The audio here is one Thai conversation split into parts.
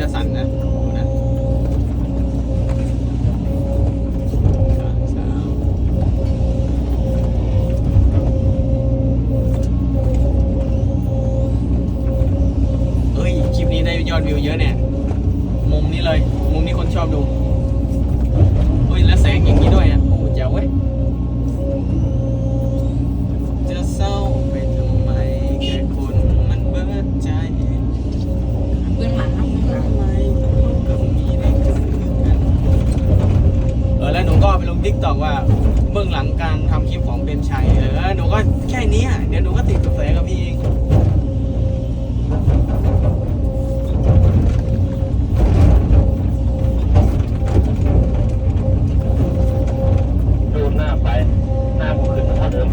จะสั่นนะดูนะสามสามเอ้ยคลิปนี้ได้ยอดวิวเยอะเนี่ย มุมนี้เลย มุมนี้คนชอบดูเฮ้ยแล้วแสงอย่างนี้ด้วยอะโอ้เจ๋วเว้ย ทิกตอกว่าเบื้องหลังการทำคลิปของเป็นชัยเออหนูก็แค่นี้เดี๋ยวหนูก็ติดกระแสกับพี่เองดูหน้าไป หน้าผมขึ้นมาเท่าเดิม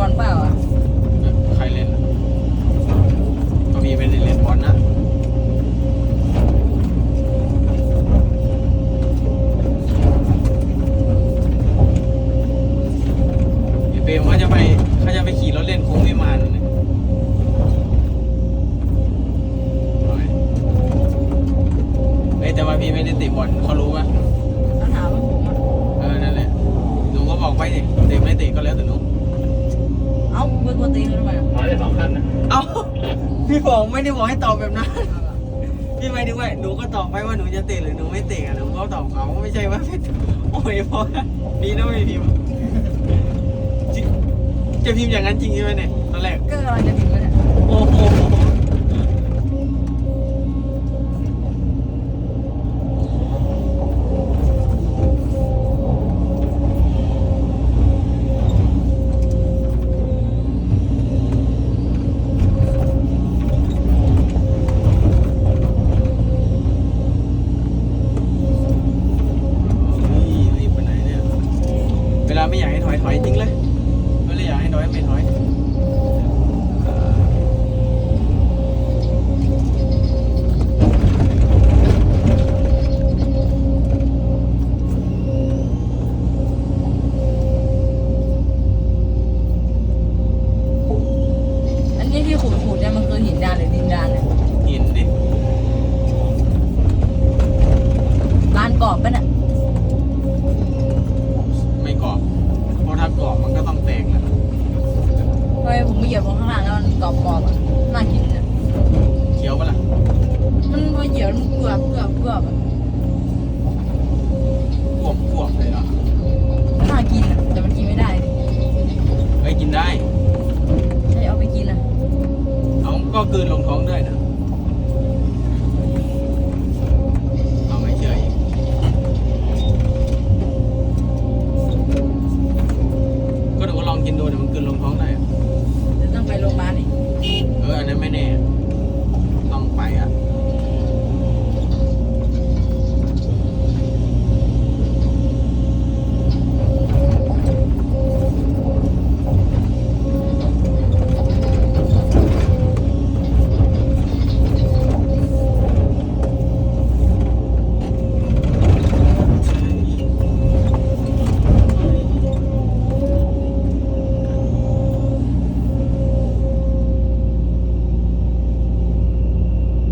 บอลเปล่าอะใครเล่นอะก็มีไปเล่นบอลนะไอเปรมเขาจะไปเขาจะไปขี่รถเล่นโค้งวิมานนะเนี่ยเอาไงเฮ้ยแต่ว่าพี่ไม่ได้เตะบอลเขารู้ปะเขาถามว่าผมอะเออนั่นแหละหนูก็บอกไปดิเตะไม่เตะก็แล้วแต่หนูเอ้าเบอร์ตัวตีนทำไมอะขอได้สองขั้นนะเอ้าพี่บอกไม่ได้บอกให้ตอบแบบนั้นพี่ไม่ได้ว่าหนูก็ตอบไปว่าหนูจะเตะหรือหนูไม่เตะอะหนูก็ตอบเขาไม่ใช่ว่าโอ้ยพอดีนะไม่พิมพ์จริงจะพิมพ์อย่างนั้นจริงใช่ไหมเนี่ยตอนแรกก็กำลังจะถึงแล้วเนี่ย ไม่ ผมไม่เหยียบลงข้างล่างแล้วมันกรอบกรอบๆอะน่ากินเนี่ยเคี้ยวปะล่ะมันพอเหยียบมันเกลือบเกลือบเกลือบอะพวกพวกเลยเหรอน่ากินอะแต่มันกินไม่ได้ดิเฮ้ยกินได้ ใช่เอาไปกินอะเอาก็กลืนลงท้องด้วยนะเอาไม่เชื่ออีกก็เดี๋ยวก็ลองกินดูเดี๋ยวมันกลืนลงท้องได้อะเดี๋ยวต้อง ไปโรงพยาบาลนี่ เอออันนั้นไม่แน่ ต้องไปอะ